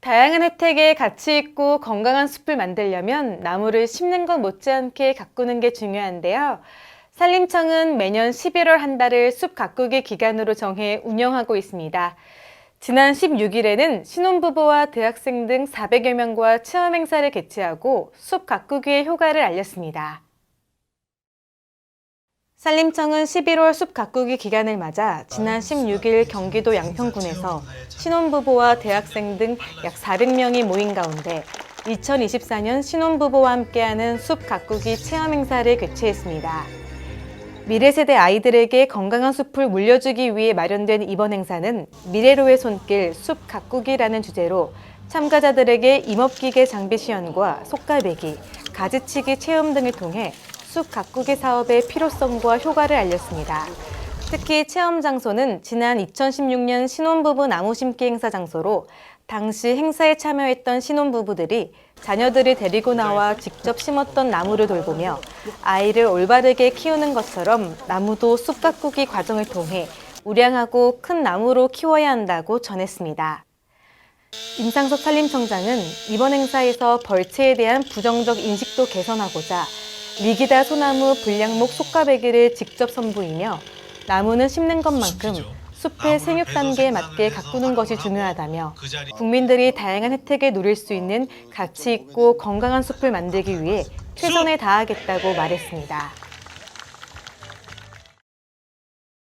다양한 혜택에 가치 있고 건강한 숲을 만들려면 나무를 심는 것 못지않게 가꾸는 게 중요한데요. 산림청은 매년 11월 한 달을 숲 가꾸기 기간으로 정해 운영하고 있습니다. 지난 16일에는 신혼부부와 대학생 등 400여 명과 체험 행사를 개최하고 숲 가꾸기의 효과를 알렸습니다. 산림청은 11월 숲 가꾸기 기간을 맞아 지난 16일 경기도 양평군에서 신혼부부와 대학생 등 약 400명이 모인 가운데 2024년 신혼부부와 함께하는 숲 가꾸기 체험 행사를 개최했습니다. 미래 세대 아이들에게 건강한 숲을 물려주기 위해 마련된 이번 행사는 미래로의 손길 숲 가꾸기라는 주제로 참가자들에게 임업기계 장비 시연과 속가배기, 가지치기 체험 등을 통해 숲 가꾸기 사업의 필요성과 효과를 알렸습니다. 특히 체험 장소는 지난 2016년 신혼부부 나무 심기 행사 장소로 당시 행사에 참여했던 신혼부부들이 자녀들이 데리고 나와 직접 심었던 나무를 돌보며 아이를 올바르게 키우는 것처럼 나무도 숲 가꾸기 과정을 통해 우량하고 큰 나무로 키워야 한다고 전했습니다. 임상섭 산림청장은 이번 행사에서 벌채에 대한 부정적 인식도 개선하고자 리기다 소나무 불량목 속가배기를 직접 선보이며 나무는 심는 것만큼 숲의 생육 단계에 맞게 가꾸는 것이 중요하다며 국민들이 다양한 혜택을 누릴 수 있는 가치 있고 건강한 숲을 만들기 위해 최선을 다하겠다고 말했습니다.